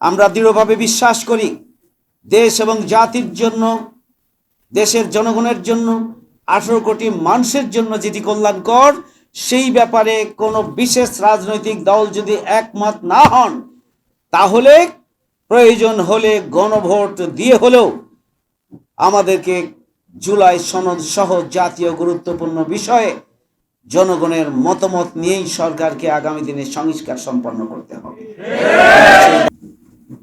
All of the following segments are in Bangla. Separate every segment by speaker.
Speaker 1: আমরা দৃঢ়ভাবে বিশ্বাস করি, দেশ এবং জাতির জন্য, দেশের জনগণের জন্য, আঠেরো কোটি মানুষের জন্য যেটি কল্যাণকর, সেই ব্যাপারে কোনো বিশেষ রাজনৈতিক দল যদি একমত না হন, তাহলে প্রয়োজন হলে গণভোট দিয়ে হলেও আমাদেরকে জুলাই সনদ সহ জাতীয় গুরুত্বপূর্ণ বিষয়ে জনগণের মতামত নিয়েই সরকারকে আগামী দিনে সংস্কার সম্পন্ন করতে হবে।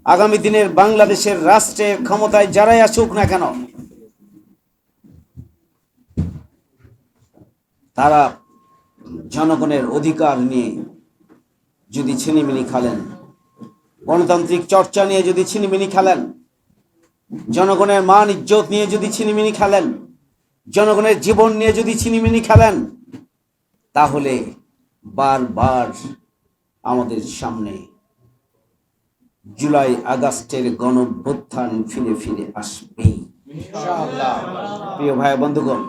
Speaker 1: আগামী দিনের বাংলাদেশের রাষ্ট্রের ক্ষমতায় যারাই আসুক না কেন, তারা জনগণের অধিকার নিয়ে যদি ছিনিমিনি খেলেন, গণতান্ত্রিক চর্চা নিয়ে যদি ছিনিমিনি খেলেন, জনগণের মান ইজ্জত নিয়ে যদি ছিনিমিনি খেলেন, জনগণের জীবন নিয়ে যদি ছিনিমিনি খেলেন, তাহলে বারবার আমাদের সামনে জুলাই আগস্টের গণভ্যুত্থান ফিরে ফিরে আসবেই। প্রিয় ভাই বন্ধুগণ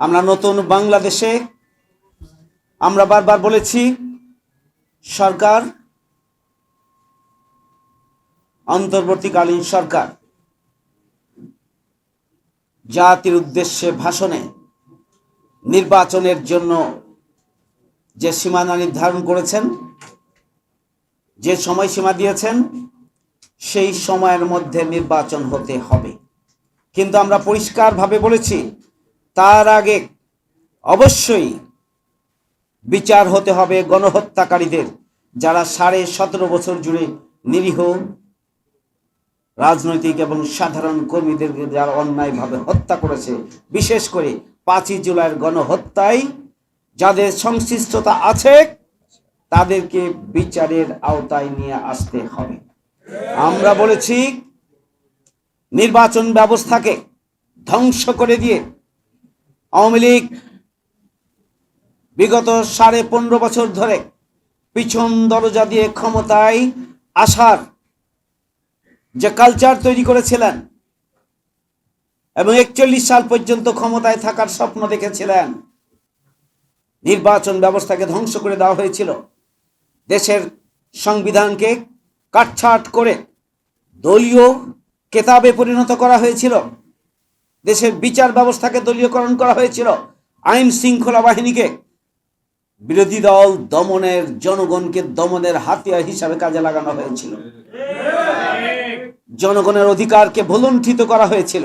Speaker 1: আমরা নতুন বাংলাদেশে আমরা বারবার বলেছি সরকার অন্তর্বর্তীকালীন সরকার জাতির উদ্দেশ্যে ভাষণে নির্বাচনের জন্য যে সীমানা নির্ধারণ করেছেন যে সময়সীমা দিয়েছেন, সেই সময়ের মধ্যে নির্বাচন হতে হবে। কিন্তু আমরা পরিষ্কারভাবে বলেছি, তার আগে অবশ্যই বিচার হতে হবে গণহত্যাকারীদের যারা সাড়ে সতেরো বছর জুড়ে নিরীহ রাজনৈতিক এবং সাধারণ কর্মীদেরকে যারা অন্যায়ভাবে হত্যা করেছে, বিশেষ করে পাঁচই জুলাইয়ের গণহত্যায় যাদের সংশ্লিষ্টতা আছে তাদেরকে বিচারের আওতায় নিয়ে আসতে হবে। আমরা বলেছি, নির্বাচন ব্যবস্থাকে ধ্বংস করে দিয়ে আওয়ামী লীগ বিগত সাড়ে পনেরো বছর ধরে পিছন দরজা দিয়ে ক্ষমতায় আসার যে কালচার তৈরি করেছিলেন এবং একচল্লিশ সাল পর্যন্ত ক্ষমতায় থাকার স্বপ্ন দেখেছিলেন, নির্বাচন ব্যবস্থাকে ধ্বংস করে দেওয়া হয়েছিল। দেশের সংবিধানকে কাটছাট করে দলীয় কেতাবে পরিণত করা হয়েছিল। দেশের বিচার ব্যবস্থাকে দলীয়করণ করা হয়েছিল। আইন শৃঙ্খলা বাহিনীকে বিরোধী দল দমনের জনগণকে দমনের হাতিয়ার হিসাবে কাজে লাগানো হয়েছিল। জনগণের অধিকারকে ভুলুণ্ঠিত করা হয়েছিল।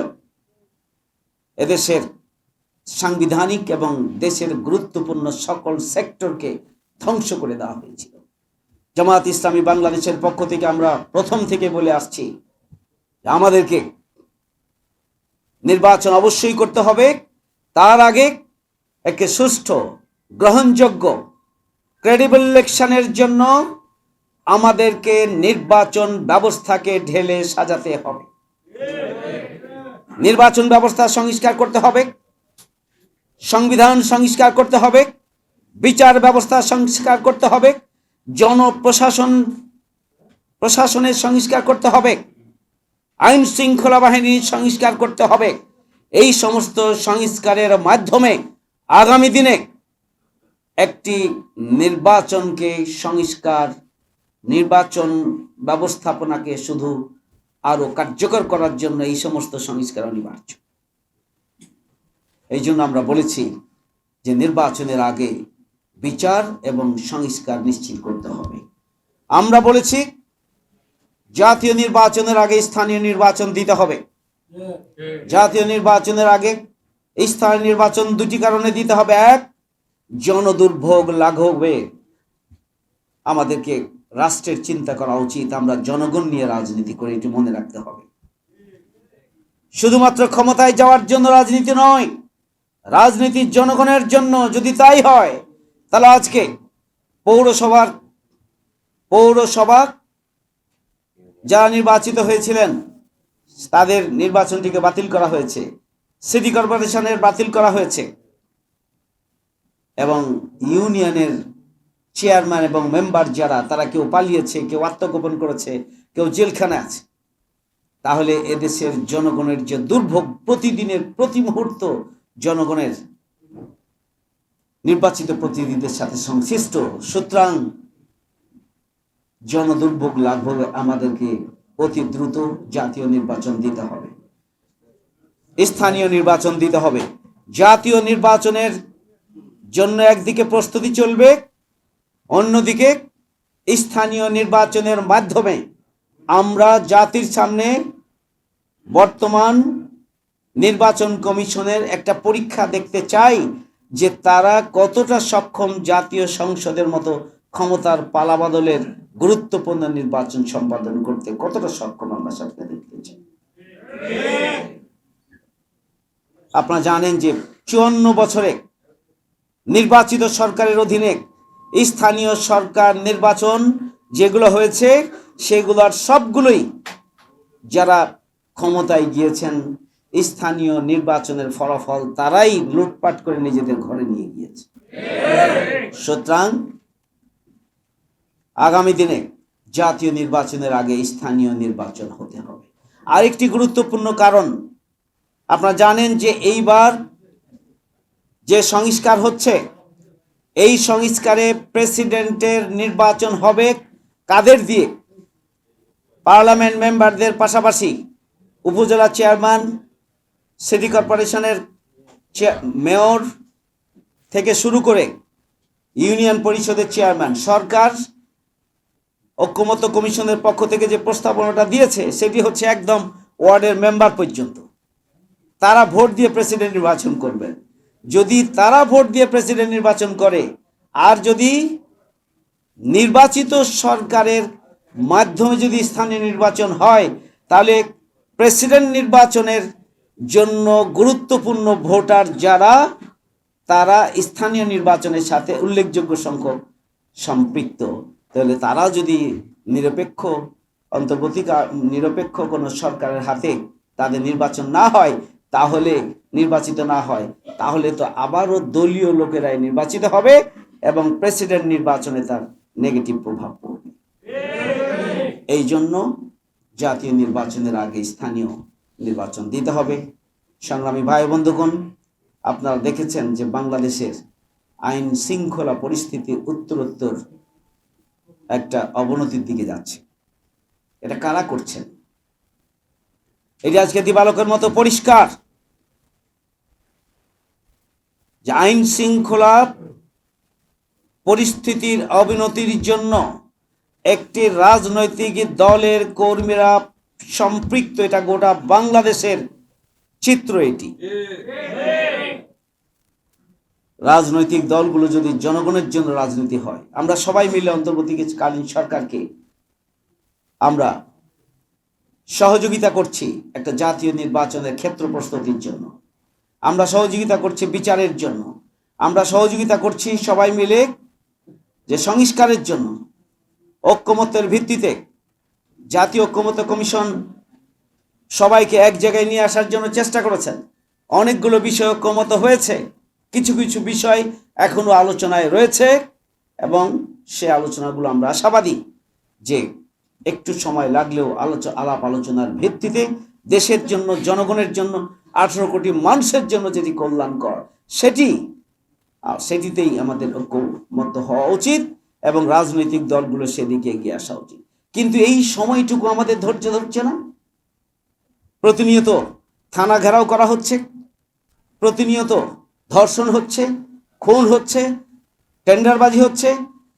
Speaker 1: এদেশের সাংবিধানিক এবং দেশের গুরুত্বপূর্ণ সকল সেক্টরকে ধ্বংস করে দেওয়া হয়েছিল। জামাত ইসলামী বাংলাদেশের পক্ষ থেকে আমরা প্রথম থেকে বলে আসছি আমাদেরকে নির্বাচন অবশ্যই করতে হবে। তার আগে একটি সুষ্ঠু, গ্রহণযোগ্য ক্রেডিবল ইলেকশনের জন্য আমাদেরকে নির্বাচন ব্যবস্থাকে ঢেলে সাজাতে হবে। নির্বাচন ব্যবস্থা সংস্কার করতে হবে, সংবিধান সংস্কার করতে হবে, বিচার ব্যবস্থা সংস্কার করতে হবে জনপ্রশাসন, প্রশাসনের সংস্কার করতে হবে। আইন শৃঙ্খলা বাহিনীর সংস্কার করতে হবে। এই সমস্ত সংস্কারের মাধ্যমে আগামী দিনে একটি নির্বাচনকে সংস্কার, নির্বাচন ব্যবস্থাপনাকে শুধু আরও কার্যকর করার জন্য এই সমস্ত সংস্কার অনিবার্য। এই জন্য আমরা বলেছি যে নির্বাচনের আগে বিচার এবং সংস্কার নিশ্চিত করতে হবে। আমরা বলেছি, জাতীয় নির্বাচনের আগে স্থানীয় নির্বাচন দিতে হবে। জাতীয় নির্বাচনের আগে স্থানীয় নির্বাচন দুটি কারণে দিতে হবে। এক, জনদুর্ভোগ লাঘবে। আমাদেরকে রাষ্ট্রের চিন্তা করা উচিত, আমরা জনগণ নিয়ে রাজনীতি করে এটি মনে রাখতে হবে। শুধুমাত্র ক্ষমতায় যাওয়ার জন্য রাজনীতি নয় রাজনীতি জনগণের জন্য যদি তাই হয় তাহলে আজকে পৌরসভার পৌরসভা যারা নির্বাচিত হয়েছিলেন, তাদের নির্বাচনটিকে বাতিল করা হয়েছে। সিটি কর্পোরেশনের বাতিল করা হয়েছে। এবং ইউনিয়নের চেয়ারম্যান এবং মেম্বার যারা, তারা কেউ পালিয়েছে, কেউ আত্মগোপন করেছে, কেউ জেলখানে আছে। তাহলে এদেশের জনগণের যে দুর্ভোগ, প্রতিদিনের, প্রতি মুহূর্ত জনগণের নির্বাচিত প্রতিনিধিদের সাথে সংশ্লিষ্ট। সুতরাং জনদুর্ভোগ লাভ আমাদেরকে অতি দ্রুত জাতীয় নির্বাচন দিতে হবে। স্থানীয় নির্বাচন দিতে হবে। জাতীয় নির্বাচনের জন্য একদিকে প্রস্তুতি চলবে, অন্যদিকে স্থানীয় নির্বাচনের মাধ্যমে আমরা জাতির সামনে বর্তমান নির্বাচন কমিশনের একটা পরীক্ষা দেখতে চাই। যে তারা কতটা সক্ষম জাতীয় সংসদের মতো ক্ষমতার পালাবদলের গুরুত্বপূর্ণ নির্বাচন সম্পাদন করতে কতটা সক্ষম আমরা সামনে দেখতে চাই। আপনারা জানেন যে চুয়ান্ন বছরে নির্বাচিত সরকারের অধীনে স্থানীয় সরকার নির্বাচন যেগুলো হয়েছে, সেগুলোর সবগুলোই যারা ক্ষমতায় গিয়েছেন স্থানীয় নির্বাচনের ফলাফল তারাই লুটপাট করে নিজেদের ঘরে নিয়ে গিয়েছে। সুতরাং আগামী দিনে জাতীয় নির্বাচনের আগে স্থানীয় নির্বাচন হতে হবে। আরেকটি গুরুত্বপূর্ণ কারণ, আপনারা জানেন যে এইবার যে সংস্কার হচ্ছে, এই সংস্কারে প্রেসিডেন্টের নির্বাচন হবে কাদের দিয়ে? পার্লামেন্ট মেম্বারদের পাশাপাশি উপজেলা চেয়ারম্যান সিটি কর্পোরেশনের মেয়র থেকে শুরু করে ইউনিয়ন পরিষদের চেয়ারম্যান, সরকার, ঐক্যমত্য কমিশনের পক্ষ থেকে যে প্রস্তাবনাটা দিয়েছে, সেটি হচ্ছে একদম ওয়ার্ডের মেম্বার পর্যন্ত। তারা ভোট দিয়ে প্রেসিডেন্ট নির্বাচন করবেন। যদি তারা ভোট দিয়ে প্রেসিডেন্ট নির্বাচন করে, আর যদি নির্বাচিত সরকারের মাধ্যমে যদি স্থানীয় নির্বাচন হয়, তাহলে প্রেসিডেন্ট নির্বাচনের জন্য গুরুত্বপূর্ণ ভোটার যারা তারা স্থানীয় নির্বাচনের সাথে উল্লেখযোগ্য সংখ্যক সম্পৃক্ত। তাহলে তারা যদি নিরপেক্ষ অন্তর্বর্তী নিরপেক্ষ কোনো সরকারের হাতে তাদের নির্বাচন না হয় তাহলে নির্বাচিত না হয় তাহলে তো আবারও দলীয় লোকেরাই নির্বাচিত হবে এবং প্রেসিডেন্ট নির্বাচনে তার নেগেটিভ প্রভাব পড়বে। এই জন্য জাতীয় নির্বাচনের আগে স্থানীয় নির্বাচন দিতে হবে। সংগ্রামী ভাই বন্ধুগণ, আপনারা দেখেছেন যে বাংলাদেশের আইন শৃঙ্খলা পরিস্থিতি উত্তরোত্তর একটা অবনতির দিকে যাচ্ছে। এটা কারা করছেন? এটি আজকে দিবালকের মতো পরিষ্কার যে আইন শৃঙ্খলা পরিস্থিতির অবনতির জন্য একটি রাজনৈতিক দলের কর্মীরা সম্পৃক্ত, এটা গোটা বাংলাদেশের চিত্র এটি। রাজনৈতিক দলগুলো যদি জনগণের জন্য রাজনীতি হয়, আমরা সবাই মিলে অন্তর্বর্তীকালীন সরকারকে আমরা সহযোগিতা করছি একটা জাতীয় নির্বাচনের ক্ষেত্র প্রস্তুতির জন্য। আমরা সহযোগিতা করছি বিচারের জন্য। আমরা সহযোগিতা করছি সবাই মিলে যে সংস্কারের জন্য, ঐক্যমত্যের ভিত্তিতে জাতীয় ঐক্যমত্য কমিশন সবাইকে এক জায়গায় নিয়ে আসার জন্য চেষ্টা করেছেন। অনেকগুলো বিষয় ঐক্যমত হয়েছে, কিছু কিছু বিষয় এখনও আলোচনায় রয়েছে এবং সে আলোচনাগুলো আমরা আশাবাদী যে একটু সময় লাগলেও আলোচ আলাপ আলোচনার ভিত্তিতে দেশের জন্য, জনগণের জন্য, আঠেরো কোটি মানুষের জন্য যেটি কল্যাণকর সেটি সেটিতেই আমাদের ঐক্যমত্য হওয়া উচিত এবং রাজনৈতিক দলগুলো সেদিকে এগিয়ে আসা উচিত। কিন্তু এই সময়টুকু আমাদের ধৈর্য ধরছে না। প্রতিনিয়ত থানা ঘেরাও করা হচ্ছে, প্রতিনিয়ত ধর্ষণ হচ্ছে, খুন হচ্ছে, টেন্ডারবাজি হচ্ছে,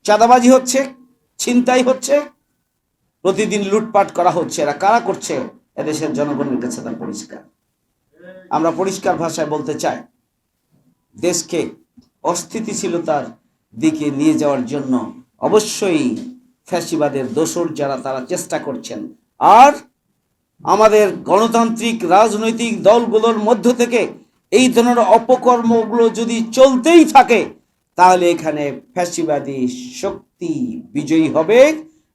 Speaker 1: চাঁদাবাজি হচ্ছে, ছিনতাই হচ্ছে, প্রতিদিন লুটপাট করা হচ্ছে। এরা কারা করছে? এদেশের জনগণের কাছে তা পরিষ্কার। আমরা পরিষ্কার ভাষায় বলতে চাই, দেশকে অস্থিতিশীলতার দিকে নিয়ে যাওয়ার জন্য অবশ্যই ফ্যাসিবাদের দোসর যারা, তারা চেষ্টা করছেন। আর আমাদের গণতান্ত্রিক রাজনৈতিক দলগুলোর মধ্য থেকে এই ধরনের অপকর্মগুলো যদি চলতেই থাকে, তাহলে এখানে ফ্যাসিবাদী শক্তি বিজয়ী হবে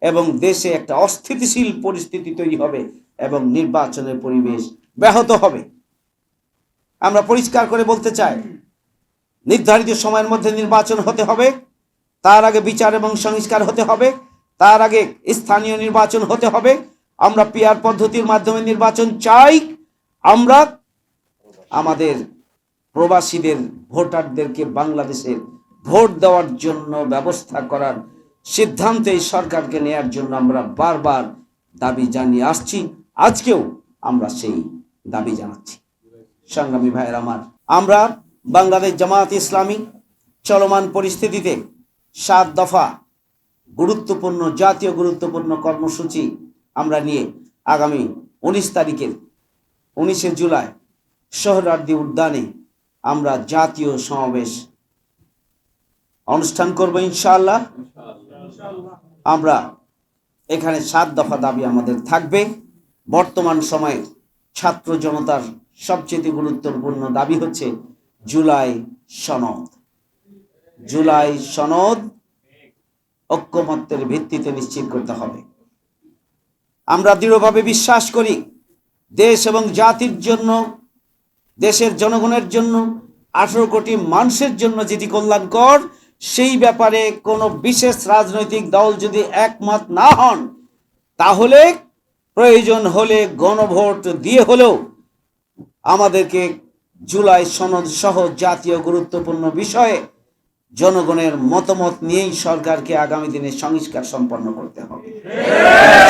Speaker 1: এবং দেশে একটা অস্থিতিশীল পরিস্থিতি তৈরি হবে এবং নির্বাচনের পরিবেশ ব্যাহত হবে। আমরা পরিষ্কার করে বলতে চাই, নির্ধারিত সময়ের মধ্যে নির্বাচন হতে হবে, তার আগে বিচার এবং সংস্কার হতে হবে তার আগে স্থানীয় নির্বাচন হতে হবে। আমরা পিয়ার পদ্ধতির মাধ্যমে নির্বাচন চাই। আমরা আমাদের প্রবাসীদের, ভোটারদেরকে বাংলাদেশের ভোট দেওয়ার জন্য ব্যবস্থা করার সিদ্ধান্তে এই সরকারকে নেয়ার জন্য আমরা বারবার দাবি জানিয়ে আসছি। আজকেও আমরা সেই দাবি জানাচ্ছি। সংগ্রামী ভাইয়ের আমার, আমরা বাংলাদেশ জামাত ইসলামী চলমান পরিস্থিতিতে সাত দফা গুরুত্বপূর্ণ, জাতীয় গুরুত্বপূর্ণ কর্মসূচি আমরা নিয়ে আগামী উনিশ তারিখের উনিশে জুলাই সোহরার্দি উদ্যানে আমরা জাতীয় সমাবেশ অনুষ্ঠান করব ইনশাআল্লাহ। আমরা এখানে সাত দফা দাবি আমাদের থাকবে। বর্তমান সময়ে ছাত্র জনতার সবচেয়ে গুরুত্বপূর্ণ দাবি হচ্ছে জুলাই সনদ। জুলাই সনদ ঐক্যমত্যের ভিত্তিতে নিশ্চিত করতে হবে। আমরা দৃঢ়ভাবে বিশ্বাস করি, দেশ এবং জাতির জন্য, দেশের জনগণের জন্য, আঠারো কোটি মানুষের জন্য যেটি কল্যাণকর, সেই ব্যাপারে কোনো বিশেষ রাজনৈতিক দল যদি একমত না হন, তাহলে প্রয়োজন হলে গণভোট দিয়ে হলেও আমাদেরকে জুলাই সনদ সহ জাতীয় গুরুত্বপূর্ণ বিষয়ে জনগণের মতামত নিয়েই সরকারকে আগামী দিনে সংস্কার সম্পন্ন করতে হবে।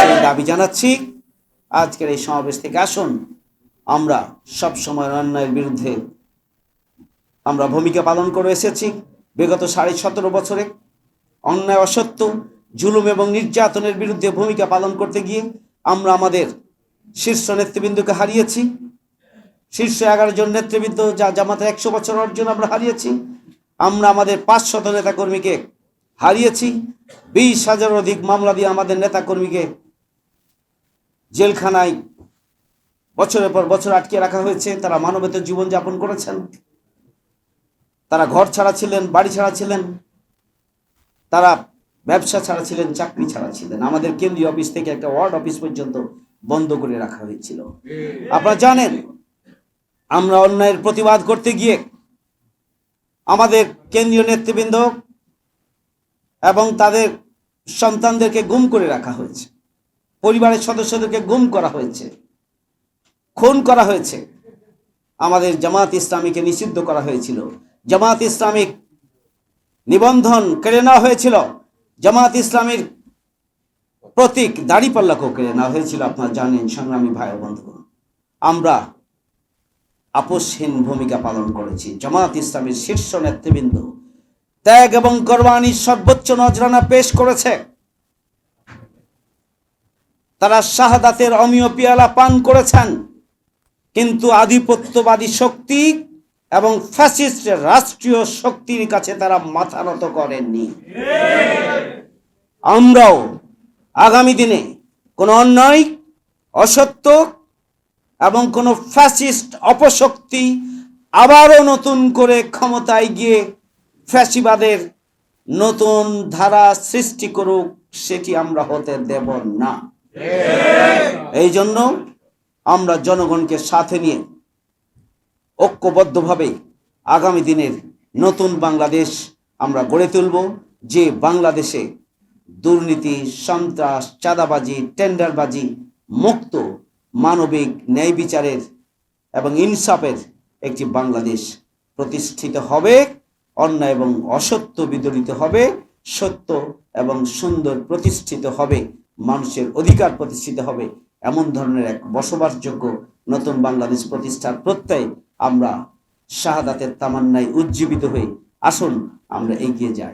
Speaker 1: সেই দাবি জানাচ্ছি। আজকের এই সমাবেশ থেকে আসুন। আমরা সব সময় অন্যায়ের বিরুদ্ধে আমরা ভূমিকা পালন করে এসেছি। বিগত সাড়ে সতেরো বছরে অন্যায়, অসত্য, জুলুম এবং নির্যাতনের বিরুদ্ধে ভূমিকা পালন করতে গিয়ে আমরা আমাদের শীর্ষ নেতৃবৃন্দকে হারিয়েছি। শীর্ষ এগারো জন নেতৃবৃন্দ যা জামাতের একশো বছর অর্জন আমরা হারিয়েছি। আমরা আমাদের পাঁচ পাঁচশত নেতাকর্মীকে হারিয়েছি। বিশ হাজার অধিক মামলা দিয়ে আমাদের নেতাকর্মীকে জেলখানায় বছরের পর বছর আটকে রাখা হয়েছে। তারা মানবেতর জীবনযাপন করেছেন। তারা ঘর ছাড়া ছিলেন বাড়ি ছাড়া ছিলেন তারা ব্যবসা ছাড়া ছিলেন চাকরি ছাড়া ছিলেন আমাদের কেন্দ্রীয় অফিস থেকে একটা ওয়ার্ড অফিস পর্যন্ত বন্ধ করে রাখা হয়েছিল। আপনারা জানেন, আমরা অন্যায়ের প্রতিবাদ করতে গিয়ে আমাদের কেন্দ্রীয় নেতৃবৃন্দ এবং তাদের সন্তানদেরকে গুম করে রাখা হয়েছে। পরিবারের সদস্যদেরকে গুম করা হয়েছে, খুন করা হয়েছে। আমাদের জামাত ইসলামীকে নিষিদ্ধ করা হয়েছিল। জামাত ইসলামিক নিবন্ধন কেড়ে নেওয়া হয়েছিল। জামাত ইসলামীর প্রতীক দাড়িপাল্লাকেও কেড়ে নেওয়া হয়েছিল। আপনারা জানেন, সংগ্রামী ভাই বন্ধুগণ, আমরা আপোষহীন ভূমিকা পালন করেছি। জামাত ইসলামের শীর্ষ নেতৃবৃন্দ ত্যাগ এবং কোরবানির সর্বোচ্চ নজরানা পেশ করেছে। তারা শাহাদাতের অমীয় পিয়ালা পান করেছেন। কিন্তু আধিপত্যবাদী শক্তি এবং ফ্যাসিস্ট রাষ্ট্রীয় শক্তির কাছে তারা মাথা নত করেননি। আমরাও আগামী দিনে কোনো অন্যায়, অসত্য এবং কোনো ফ্যাসিস্ট অপশক্তি আবারও নতুন করে ক্ষমতায় গিয়ে ফ্যাসিবাদের নতুন ধারা সৃষ্টি করুক, সেটি আমরা হতে দেব না। এই জন্য আমরা জনগণকে সাথে নিয়ে ঐক্যবদ্ধভাবে আগামী দিনের নতুন বাংলাদেশ আমরা গড়ে তুলব, যে বাংলাদেশে দুর্নীতি, সন্ত্রাস, চাঁদাবাজি, টেন্ডারবাজি, মুক্ত মানবিক ন্যায় বিচারের এবং ইনসাফের একটি বাংলাদেশ প্রতিষ্ঠিত হবে, অন্যায় এবং অসত্য বিদরিত হবে, সত্য এবং সুন্দর প্রতিষ্ঠিত হবে, মানুষের অধিকার প্রতিষ্ঠিত হবে, এমন ধরনের এক বসবাসযোগ্য নতুন বাংলাদেশ প্রতিষ্ঠার প্রত্যয় আমরা শাহাদাতের তামান্নায় উজ্জীবিত হয়ে আসুন, আমরা এগিয়ে যাই।